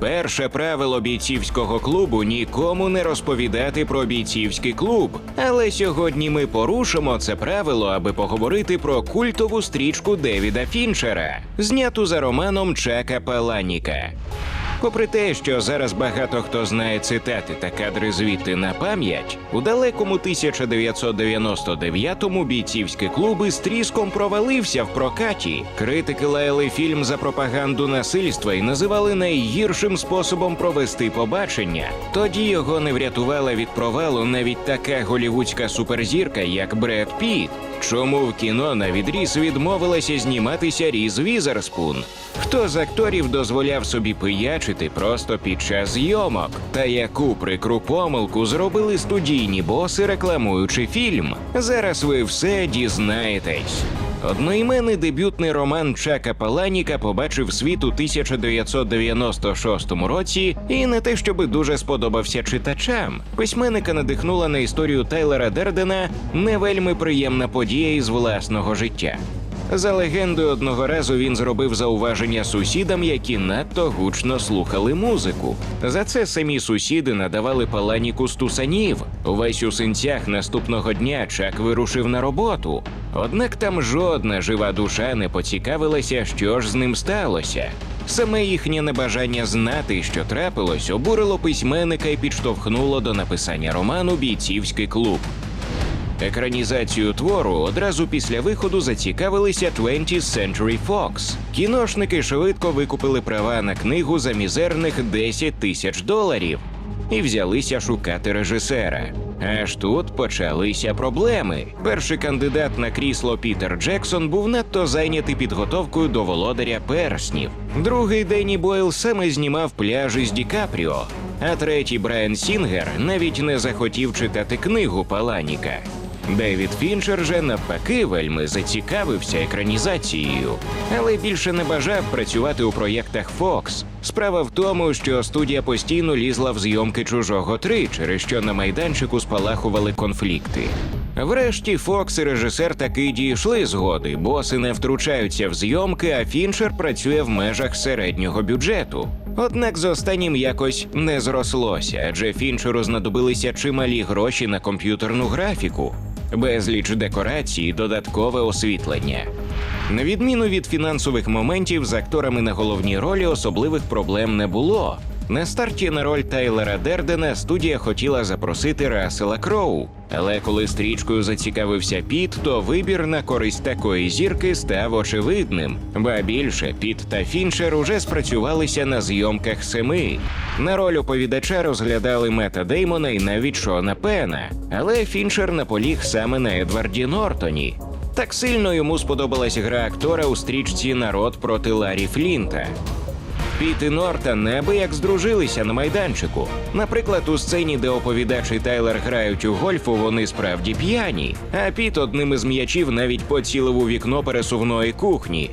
Перше правило бійцівського клубу нікому не розповідати про бійцівський клуб. Але сьогодні ми порушимо це правило, аби поговорити про культову стрічку Девіда Фінчера, зняту за романом Чека Паланіка. Попри те, що зараз багато хто знає цитати та кадри звідти на пам'ять, у далекому 1999-му бійцівський клуб із тріском провалився в прокаті. Критики лаяли фільм за пропаганду насильства і називали найгіршим способом провести побачення. Тоді його не врятувала від провалу навіть така голівудська суперзірка, як Бред Піт. Чому в кіно на відріз відмовилася зніматися Різ Візерспун? Хто з акторів дозволяв собі пиячити просто під час зйомок? Та яку прикру помилку зробили студійні боси, рекламуючи фільм? Зараз ви все дізнаєтесь. Одноіменний дебютний роман Чака Паланіка побачив світ у 1996 році і не те, щоби дуже сподобався читачам. Письменника надихнула на історію Тайлера Дердена не вельми приємна подія із власного життя. За легендою, одного разу він зробив зауваження сусідам, які надто гучно слухали музику. За це самі сусіди надавали паланіку стусанів. Увесь у синцях наступного дня Чак вирушив на роботу. Однак там жодна жива душа не поцікавилася, що ж з ним сталося. Саме їхнє небажання знати, що трапилось, обурило письменника і підштовхнуло до написання роману Бійцівський клуб. Екранізацію твору одразу після виходу зацікавилися 20th Century Fox. Кіношники швидко викупили права на книгу за мізерних 10 тисяч доларів і взялися шукати режисера. Аж тут почалися проблеми. Перший кандидат на крісло Пітер Джексон був надто зайнятий підготовкою до володаря перснів. Другий Денні Бойл саме знімав пляжі з Ді Капріо, а третій Брайан Сінгер навіть не захотів читати книгу Паланіка. Девід Фінчер же навпаки вельми зацікавився екранізацією, але більше не бажав працювати у проєктах Fox. Справа в тому, що студія постійно лізла в зйомки чужого 3, через що на майданчику спалахували конфлікти. Врешті Фокс і режисер таки дійшли згоди, боси не втручаються в зйомки, а Фінчер працює в межах середнього бюджету. Однак з останнім якось не зрослося, адже Фінчеру знадобилися чималі гроші на комп'ютерну графіку, безліч декорацій, додаткове освітлення. На відміну від фінансових моментів, з акторами на головній ролі особливих проблем не було. На старті на роль Тайлера Дердена студія хотіла запросити Рассела Кроу. Але коли стрічкою зацікавився Піт, то вибір на користь такої зірки став очевидним. Ба більше Піт та Фінчер уже спрацювалися на зйомках семи. На роль оповідача розглядали Мета Деймона і навіть Шона Пена. Але Фінчер наполіг саме на Едварді Нортоні. Так сильно йому сподобалась гра актора у стрічці Народ проти Ларі Флінта. Піт і Нортон неабияк здружилися на майданчику. Наприклад, у сцені, де оповідач і Тайлер грають у гольфу, вони справді п'яні. А Піт одним із м'ячів навіть поцілив у вікно пересувної кухні.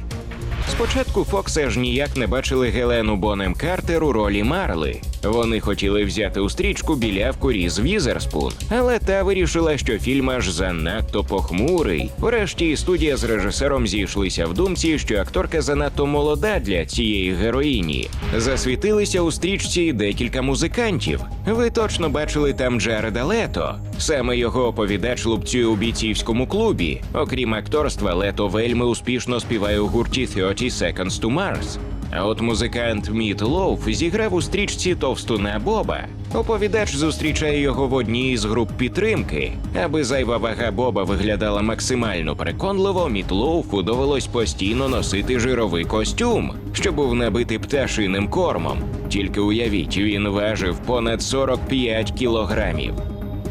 Спочатку Фокса ж ніяк не бачили Гелену Бонем Картер у ролі Марли. Вони хотіли взяти у стрічку білявку Різ Візерспун, але та вирішила, що фільм аж занадто похмурий. Врешті студія з режисером зійшлися в думці, що акторка занадто молода для цієї героїні. Засвітилися у стрічці декілька музикантів. Ви точно бачили там Джареда Лето. Саме його оповідач лупцює у бійцівському клубі. Окрім акторства, Лето вельми успішно співає у гурті 30 Seconds to Mars. А от музикант Міт Лоуф зіграв у стрічці Товстуна Боба. Оповідач зустрічає його в одній із груп підтримки. Аби зайва вага Боба виглядала максимально переконливо, Міт Лоуфу довелось постійно носити жировий костюм, що був набитий пташиним кормом. Тільки уявіть, він важив понад 45 кілограмів.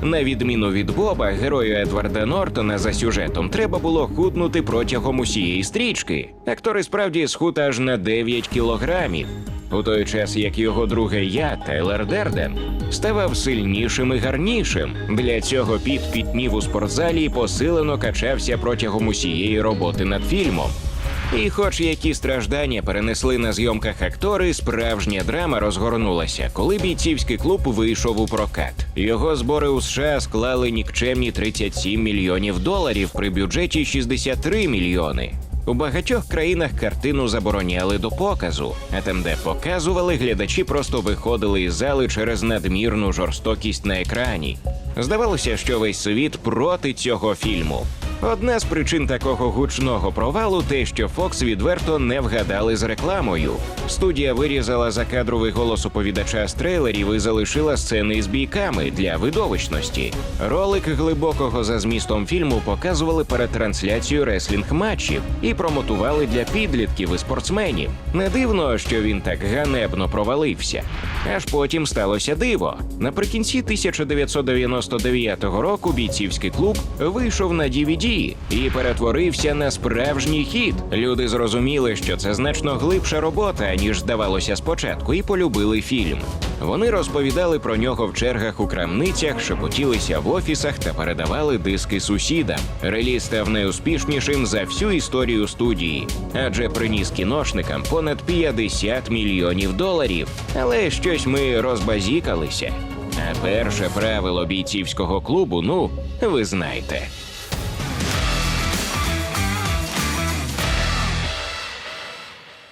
На відміну від Боба, герою Едварда Нортона за сюжетом треба було худнути протягом усієї стрічки. Актор і справді схуд аж на 9 кілограмів. У той час як його друге я, Тайлер Дерден, ставав сильнішим і гарнішим. Для цього Піт пітнів у спортзалі і посилено качався протягом усієї роботи над фільмом. І, хоч які страждання перенесли на зйомках актори, справжня драма розгорнулася, коли бійцівський клуб вийшов у прокат. Його збори у США склали нікчемні 37 мільйонів доларів при бюджеті 63 мільйони. У багатьох країнах картину забороняли до показу, а там, де показували, глядачі просто виходили із зали через надмірну жорстокість на екрані. Здавалося, що весь світ проти цього фільму. Одна з причин такого гучного провалу те, що Фокс відверто не вгадали з рекламою. Студія вирізала закадровий голос оповідача з трейлерів і залишила сцени з бійками для видовищності. Ролик глибокого за змістом фільму показували перед трансляцією реслінг матчів і промотували для підлітків і спортсменів. Не дивно, що він так ганебно провалився. Аж потім сталося диво. Наприкінці 1999 року бійцівський клуб вийшов на DVD і перетворився на справжній хіт. Люди зрозуміли, що це значно глибша робота, ніж здавалося спочатку, і полюбили фільм. Вони розповідали про нього в чергах у крамницях, шепотілися в офісах та передавали диски сусідам. Реліз став найуспішнішим за всю історію студії, адже приніс кіношникам понад 50 мільйонів доларів. Але щось ми розбазікалися. А перше правило бійцівського клубу, ну, ви знаєте.